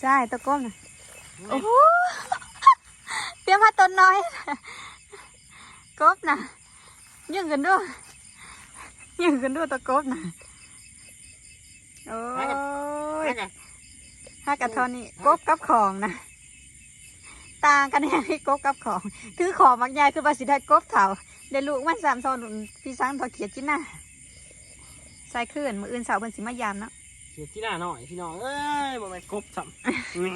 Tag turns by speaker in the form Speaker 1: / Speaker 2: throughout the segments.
Speaker 1: ใช่ตะก้มนะโอ้โหเตรียมมาต้นน้อยกบนะยืงกันด้วยยืงกันด้วยตะกบนะโอ้ยห้ากระทอนนี่กบกับของนะต่างกันแน่ที่กบกับของ ถือของบางอย่างคือภาษีได้กบเถาได้ลูกมันสามซอนพี่สังทอเขียดจินน่ะใส่ขึ้นมืออื่นเสาร์เพิ่นสิมายามเนาะ
Speaker 2: เขียดที่หน้าหน่อยพี่น้องเอ้ยบ่แม่นกบซ้ำนี่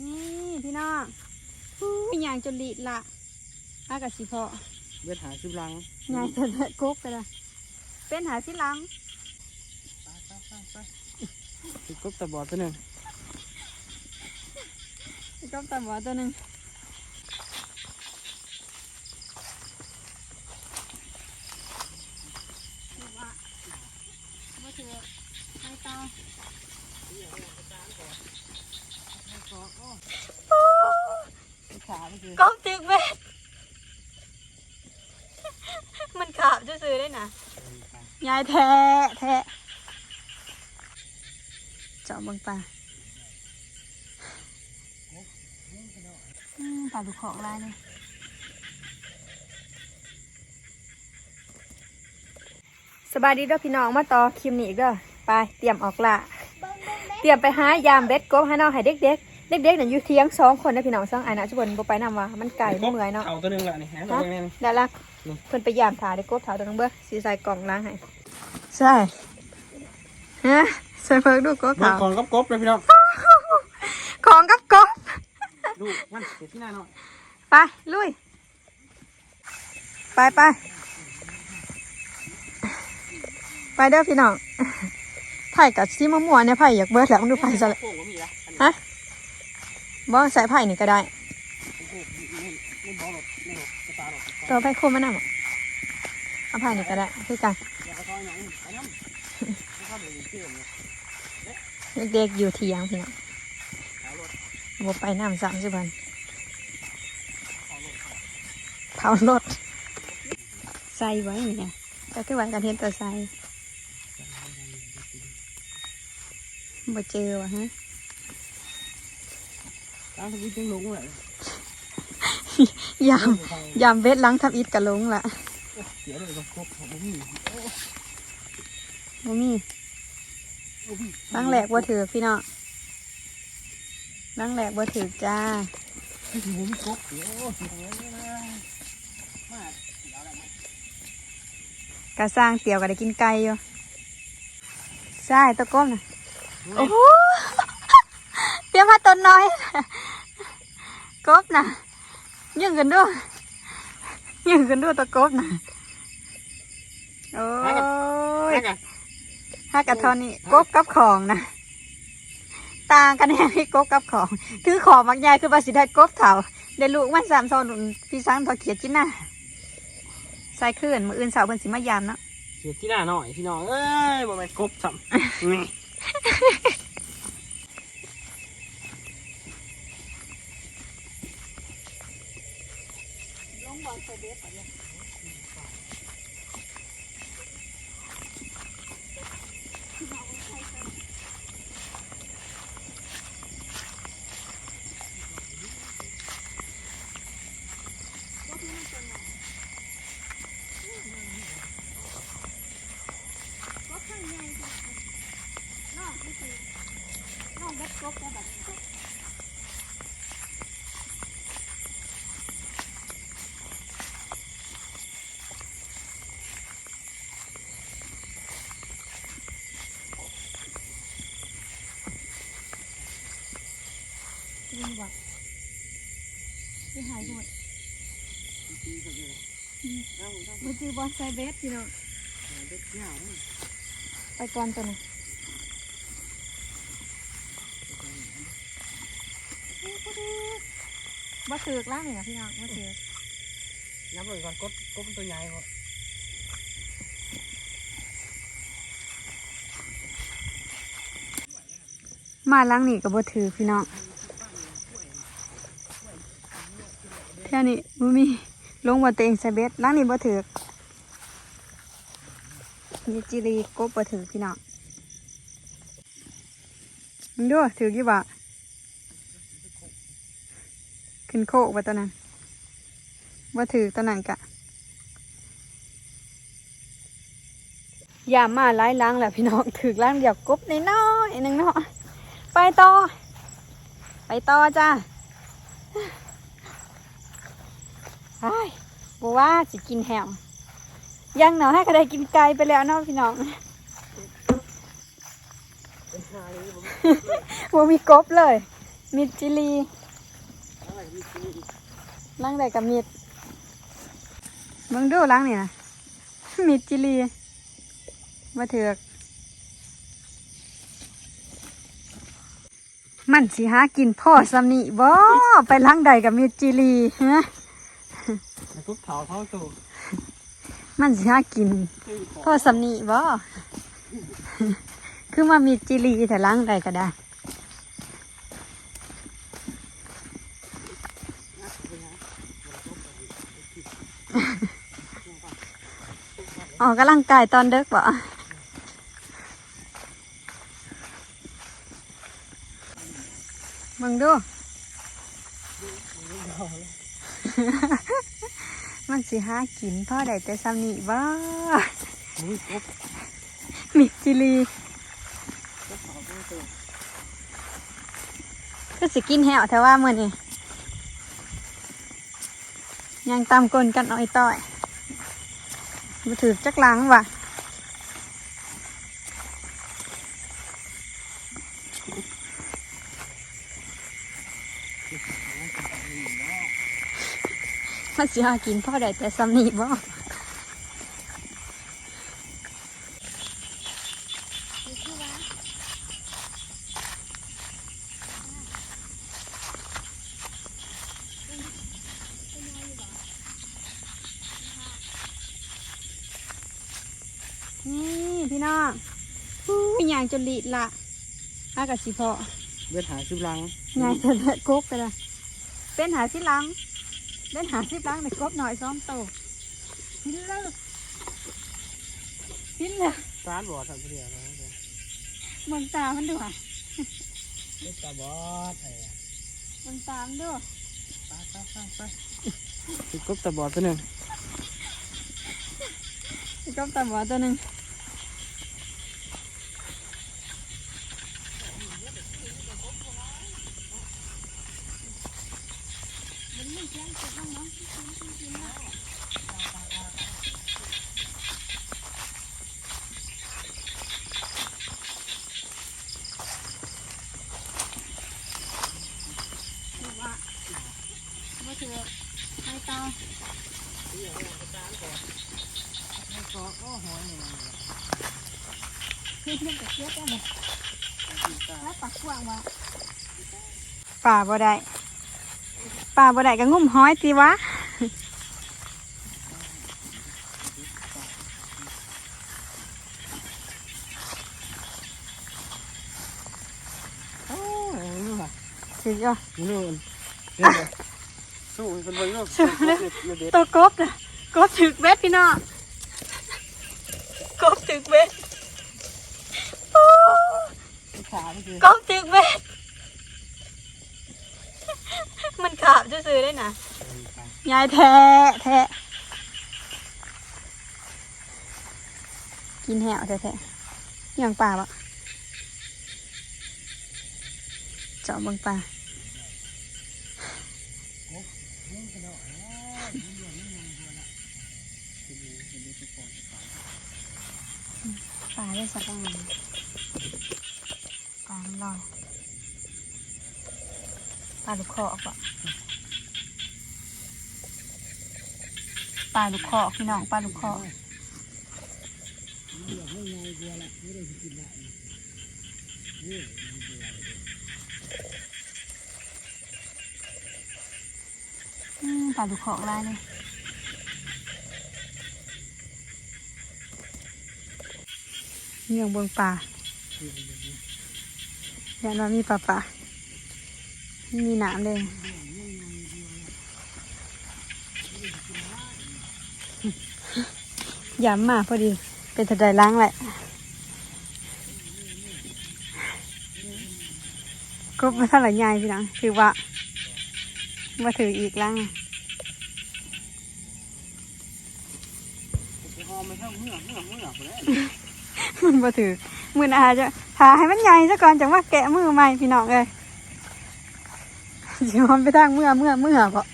Speaker 1: นี่พี่น้องอู้ยยางจนลีดละอากาสิพอ
Speaker 2: เลือดหาชิบลัง
Speaker 1: ยายจะเลอะกบไปละเป็นหาสิหลัง
Speaker 2: ไปไปไปไปคือกบตะบอดตัวหนึ่ง
Speaker 1: กบตาหมอตัวหนึ่งไม่ถือไม่ต่อ
Speaker 2: ขาไม่คือก
Speaker 1: บจึกเบ็ดมันขาบจะซื้อได้นะยายแท้แท้เจาะบังปลาอืมปลาดุกของลายเลยสบายดีเด้อพี่น้องมาต่อคลิปนี้อีกเด้อไปเตรียมออกละเตรียมไปหายามเบ็ดกบให้น้องให้เด็กๆ เด็กๆน่ะอยู่เที่ยงสองคนนะพี่น้องสองไอ้นะจุบนบ่ไปนำว่ามันไก่บ่เมื่อยเนาะ
Speaker 2: เอาตัวหนึ่งละนี่ฮะตัว
Speaker 1: ฮะ
Speaker 2: หนึ่งนี่
Speaker 1: ได้ละ
Speaker 2: นี่
Speaker 1: เพิ่นไปยามถ่ายได้กบถ่ายตัวนึงเบ้อสิใส่กล่องล้างให้ใช่ฮะใส่เพิ่งดูกบ
Speaker 2: เบิ่ง
Speaker 1: ถ่าย
Speaker 2: ของกับกบเลยพี่น้อง
Speaker 1: ของกับกบ
Speaker 2: ดูมันเขียดที่หน้าหน่อย
Speaker 1: ไป ลุย ไปไปไปเด้อพี่น้องไผ่กับซีมะม่วงเนี่ยไผ่อยากเบิดแล้วมึงดูไผ่ซะเลย
Speaker 2: โค้งก็มีละอันนี้
Speaker 1: ฮะ บ่ใส่ไผ่นี่ก็ได้
Speaker 2: โค้งไม่ไม่บอหรอกไม่หรอกกระตาหรอก
Speaker 1: ตัวไผ่โคมมันน่ะบ่เอาไผ่นี่ก็ได้คือกัน
Speaker 2: อย่าเอาซอยหนังไปน้ำไม่เข้าไปในเชื่อมเลย
Speaker 1: เด็กๆอยู่เที่ยงพี่น้อง
Speaker 2: เอารถ
Speaker 1: บ่ไปน้ำสามสิบวัน
Speaker 2: เอารถ
Speaker 1: เผารถใส่ไว้นี่เนี่ยก็คือวันกันเห็นตัวใส่บ่เจอวะฮะ
Speaker 2: ตามทวิตยังลงเลย
Speaker 1: ยามยามเบ็ดหล้างทับอิดกะลงละ
Speaker 2: เสียเลยกับกบของผมนี่
Speaker 1: บ่มีหล้างแหลกบ่ถือพี่น้องหล้างแหลกบ่ถือจ้า
Speaker 2: ที่ผมกบเดี๋ยวเสียเลยนะมาเสียอะไรไหม
Speaker 1: กะสร้างเตี๋ยวก็ได้กินไก่อยู่ใช่ตะก้มนะโอ้โหเตรียมมาต้นน้อย กบนะยืงกันด้วยยืงกันด้วยตะกบนะโอ้ย
Speaker 2: ไปกัน
Speaker 1: ห้ากระทอนนี่กบกับของนะต่างกันแน่ที่กบกับของถือของบางอย่างคือภาษีได้กบเถาได้ลูกมันสามซอนพี่สังทอเขียดจินน่ะใส่ขึ้นมืออื่นเสาร์เพิ่นสิมายามเนาะ
Speaker 2: เขียดที่หน้าหน่อยพี่น้องเอ้ยบ่แม่นกบซ้ำ นี่
Speaker 1: ยิ บอกที่หายหมดมือจือบอลไซเบสพี่น้องไปก่อนตัวหนึงบ่ถือกล่างเนี่ยพี่น้องบ่ถือก
Speaker 2: นับเลยก่อนกบกบมันตัวใหญ่พอ
Speaker 1: มาล้างนี่ก็บ่ถือพี่น้อง แค่นี้บ่มีลงบ่ตัวเองใส่เบ็ดล้างนี่บ่ถือมีจิรีกบบ่ถือพี่น้องมึงดูถือกี่บาทขึ้นโคกบ่ตัวนั้นบ่ถือตัวนั้นกะยามมาไล่ล้างแหละพี่น้องถือล้างเดียวกบน้อยนึงเนาะไปต่อ ไปต่อจ้า ไอ้บอกว่าสิกินแฮมยังเนาะให้ก็ไดกินไก่ไปแล้วเนาะพี่น้อง
Speaker 2: เป็นหาม
Speaker 1: บ่มีกบเลยมีจิลีล้างได้กับมีดมึงดูล้างนี่นะมีจิลี มาเถือก มันสิหากินพ่อสำนีบ่ไปล้างใดกับมีจิลีฮะ
Speaker 2: ไอ้กุ๊บเถาเท่าตัว
Speaker 1: มันสิหากิน
Speaker 2: คือขอ
Speaker 1: พ่อสำนีบ่คือมามีจิลีแต่ล้างใดก็ได้ออกกำลังกายตอนเด็กบ่มึงดู มันสิหากินพ่อได้แต่ซ้ำนี่บ่
Speaker 2: มึงกุ๊บ
Speaker 1: มิดจิลี
Speaker 2: กุ๊บเถาเท่าตัว
Speaker 1: ก็สิกินแหวแต่ว่ามื้อนี้ยังตามกลนกันอ้อยต้อยมาถือจักหลังว่ะ มันสิหากินพ่อได้แต่ซ้ำนี่บ่นี่พี่น้องอู้ยยางจนลีดละอากาสิพอ
Speaker 2: เบ็ดหาสิบลัง
Speaker 1: ยายจะเลอะกุ๊กไปละเป็นหาสิหลัง เป็นหาสิหลังในกบหน่อยซ้อมโตพินเลยพินเลย
Speaker 2: สารบอดทำเสียนะ
Speaker 1: มองตามันดูอะ
Speaker 2: เบ็ดตาบอดไอ้
Speaker 1: มองตามันดู
Speaker 2: ไปไปไปไปคือกุ๊บตาบอดตัวหนึ่ง
Speaker 1: ไอ้กบตาบอดตัวหนึ่งดูว่าว่าเถือะให้เตา
Speaker 2: ไม่ ก็โอ้โหนี่
Speaker 1: คือเพื่อนกับเชือกได้เลยแล้วปักกว้างว่าป่าบ่ได้ป่าบ่ได้ก็งุ่มห้อยตีวะ
Speaker 2: โอ้ยนี่ค่ะ
Speaker 1: สิยอด
Speaker 2: นี่นู่นนี่เลยสู้เป็นใบลูกสู้เด็ดเด็ด
Speaker 1: ตัวกบนะกบถึกเบ็ดพี่น้องกบ ถึกเบ็ดโอ้
Speaker 2: ขาไม่คือก
Speaker 1: บถึกเบ็ดมันขาบซื่อๆได้นะยายแท้แท้กินแหวแท้แท้ๆยังปลาปะเจาะเบังปลา ปลาได้สักประมาณปลามันลอยปลาลูกคอกปะปลาลูกคอกพี่น้องปลาลูกคอกอืมปลาดุกของลายเลย เงียงเบงปลาอย่าว่ามีปลาปลามีหนามเลยย้ำมาพอดี เป็นทะไดล้างแหละก็มาเท่าไหร่ใหญ่พี่น้องถือว่ามาถืออีกล้าง
Speaker 2: ไปหอมไม่เท่าเมื่อเมื่อเมื่อคนแรก
Speaker 1: มันมาถือมือหนาจะทาให้มันใหญ่ซะก่อนจังว่าแกะมือใหม่พี่น้องเลยยอมไปทางเมื่อเมื่อเมื่อเพาะ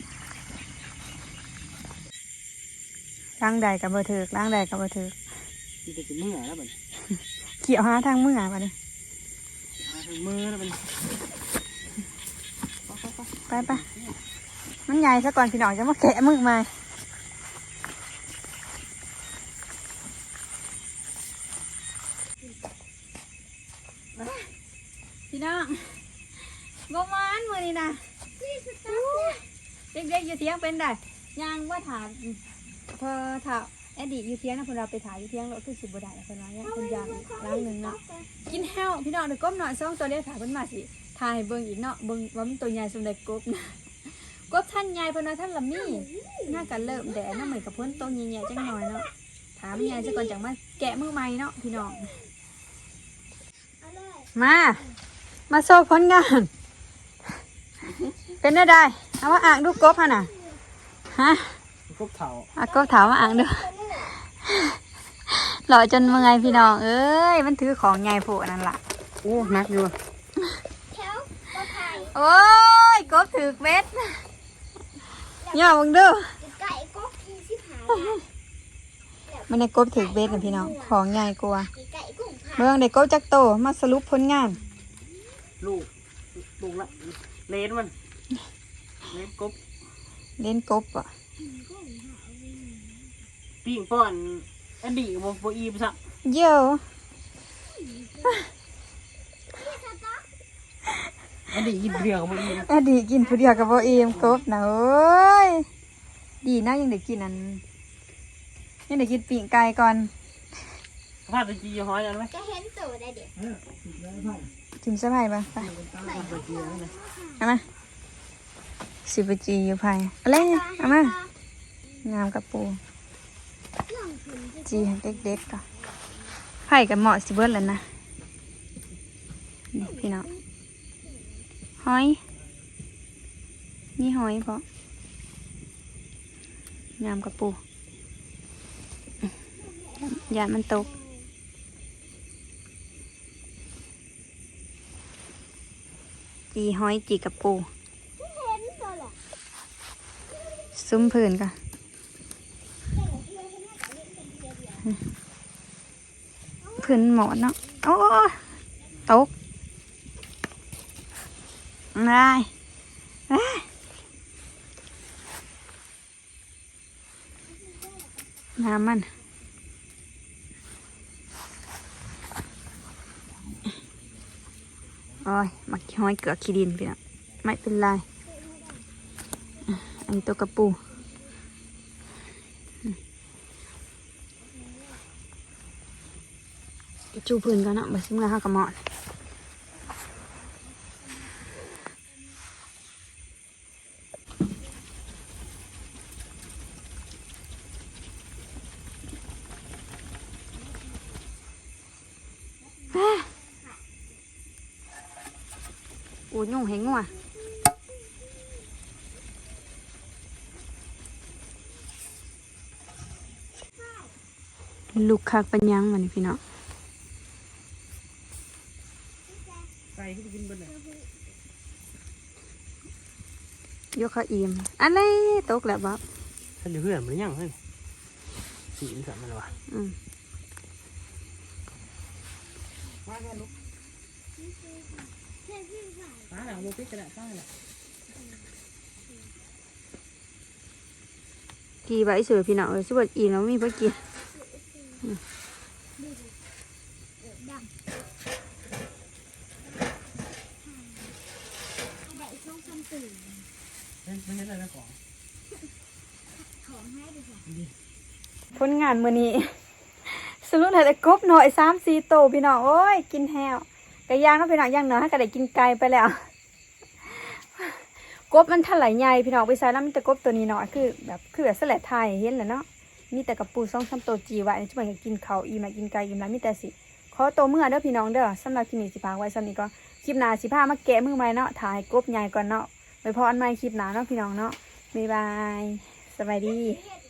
Speaker 1: ล้างใดกับบ่ถือล้างใดกับบ่ถือ
Speaker 2: ที่จะเป็นเมื่อแล้วมัน
Speaker 1: เกี่ยวหาทางเมื่อมาเลย
Speaker 2: ถึงมือแล้วมัน
Speaker 1: ไปไปมันใหญ่ซะก่อนพี่น้องจะมาแกะมือใหม่พี่น้องบ่มานมือนี่นะเด็กๆ อยู่เที่ยงเป็นได้ย่างว่าถามพอถามแอดดี้อยู่เที่ยงนะพอเราไปถ่ายอยู่เที่ยงเราคือสิบบ่ได้แล้วเพิ่นว่าเนี่ยคุณยางล้างหนึ่งเนาะกินแห้วพี่น้องเดี๋ยวก้มหน่อยซ่องตัวเดียวถ่ายเพิ่นมาสิถ่ายให้เบิ่งอีกเนาะเบิ่งว่ามันตัวใหญ่สมเด็จกบนะกบท่านใหญ่เพนนะท่านละมี่น่ากันเริ่มแดดน้ำเหมือนกับพ้นตัวใหญ่ๆจังหน่อยเนาะถามใหญ่ซะก่อนจังมาแกะมือใหม่เนาะพี่น้องมา มาโซ่ผลงาน เป็นได้ได้ เอาว่าอ่างดูกบฮะน่ะฮะ
Speaker 2: พวกเถา
Speaker 1: อะกบถามว่าอ่างดูหล่อจนเมื่อยพี่น้อง เอ้ย มันถือของใหญ่โผล่นั่นล่ะ
Speaker 2: โอ้นักอยู่
Speaker 1: โอ้ยกบถือเม็ดย่ามึงดู
Speaker 3: ไก่ก็กินสิบหาย
Speaker 1: มันในกบถือเบ็ดนะพี่น้อง ของใหญ่กว่า
Speaker 3: ไก่กุ้งผ่า
Speaker 1: เมืองในกบจักโตมาสรุปผลงาน
Speaker 2: ลูกลูกละเลนมัน เลนกบ
Speaker 1: เล่นกบอะ
Speaker 2: ปิ้งป้อนอันดีโมโฟอีมสัก
Speaker 1: เยี่ยว
Speaker 2: อันดีกินเดียวกับโมอีม
Speaker 1: อดีกินผู้เดียวกับโบเอมกบนะโอ้ยดีนะยังได้กินอันยังได้กินปีกไก่ก่อน
Speaker 2: ผ้าตะจีห้อยนั่นไหม
Speaker 3: จะเห็นตัวได้เด็ก
Speaker 1: จิมสะพายปะไปเอามา สิบจีอยู่ไผ่อะไรเนี่ยเอามางามกับปู จีเด็กๆก่อนไผ่กับเหมาะสิเบิดแล้วนะ นี่พี่น้องหอย นี่หอยเพาะงามกับปูยานมันตกจีหอยจีกับปู
Speaker 3: เห็นตัวแหละ
Speaker 1: ซุ้มผื่นก่อนผื่นหมอนเนาะโอ้ตกได้เอ้ยน้ำมันโอ้ยมักห้อยเกลือขี้ดินไปนะไม่เป็นไร อะอันนี้ตัวกระปูอืมจูพื้นกันเนาะบัสเมื่อห้ากระหมอนอูยุ่งให้งัว ลูกคักปัญญังมันนี่พี่น้อง
Speaker 2: ไก่ที่กินบนไหน
Speaker 1: ยกเขาอิ่มอะไรตกแล้วบ๊อบ
Speaker 2: ท่านอยู่เพื่อนมันยังเฮ้ยสีมันสั่นมันวะ
Speaker 1: อืม
Speaker 2: มาแค่ลูกมาหนังโมปิกกระดาษตั้งแหละ
Speaker 1: กี่ใบสวยพี่น้องเอ้ยสวยอิ่มแล้วมีเพื่อกิน
Speaker 3: ไก่ช่องคำตื่น
Speaker 2: เล่นไม่ใช่อะไรของ
Speaker 3: ของให้ดูค่ะ
Speaker 1: ผลงานมื้อนี้ สรุปแต่กบหน่อยสามสี่โตวพี่น้องโอ้ย กินแห้วไก่ย่างเนาะพี่น้องย่างเนาะก็ได้กินไก่ไปแล้ว กบมันถลายใหญ่พี่น้องไปใส่แล้วมันจะกบตัวนี้เนาะคือ แบบคือแบบสลัดไทยเห็นแหละเนาะ มีแต่กับปูซ่องซ้ำโตจีไว้จะมันก็กินเขาอีมากินไก่อิ่มแล้วมีแต่สิขอโตเมื่อเด้อพี่น้องเด้อสำหรับคลิปนี้สิพาไว้สำนี้ก็คลิปหน้าสิพามาแกะมือใหม่เนาะถ่ายกบใหญ่ก่อนเนาะไว้พออันใหม่คลิปหน้าเนาะพี่น้องเนาะบ๊ายบายสบาย
Speaker 3: ดี